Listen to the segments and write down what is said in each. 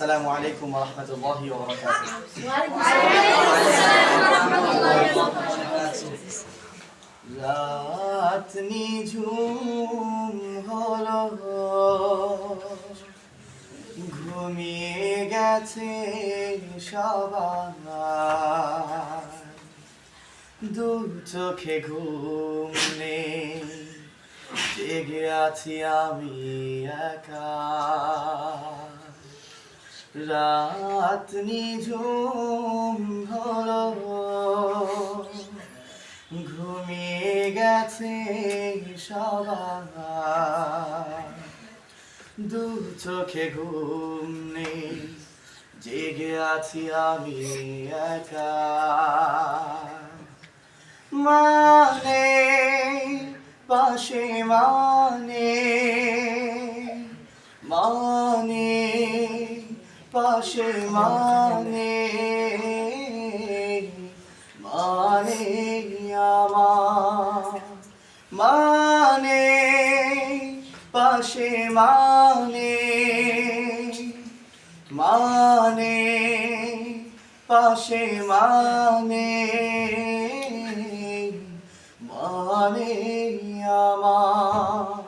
আলাইকুম ওয়া রাহমাতুল্লাহি ওয়া বারাকাতুহু। রাত নিঝুম হলো ঘুমিয়ে গেছে সবাই দু চোখে ঘুম নেই জেগে আছি আমি একা রাত নিঝুম হলো। ঘুমিয়ে গেছে সবাই। দু চোখে ঘুম নেই, জেগে আছি আমি একা। মানে পাশে মানে মানে পাশে মানে মানে মানে পাশে মানে মানে পাশে মানে মানে আমার।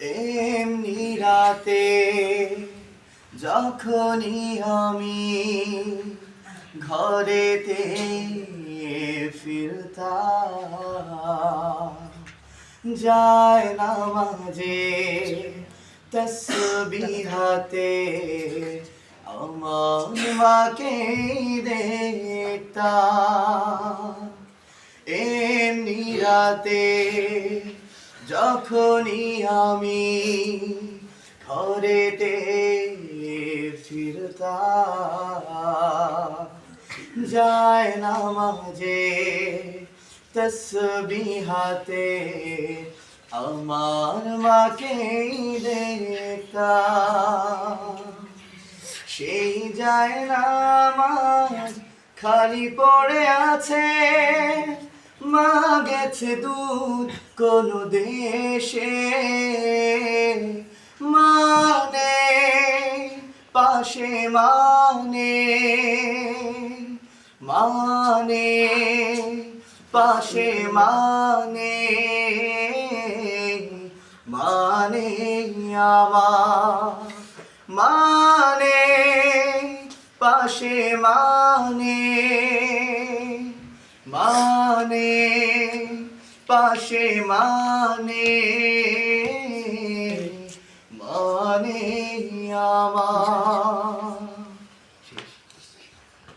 এমনি রাতে যখনই আমি ঘরেতে ফিরতাম, যায় না মাঝে তসবিহাতে আমার মাকে এমনি রাতে যখনই আমি ঘরেতে ফিরতাম যায় না মাঝে তসবিহাতে, আমার মাকে দেখতাম সেই যায় না খালি পড়ে আছে, মা গেছে দুধ কোন দেশে। মানে পাশে মানে মানে পাশে মানে মানে আমার মানে পাশে মানে মানে পাশে মানে মানে আমার।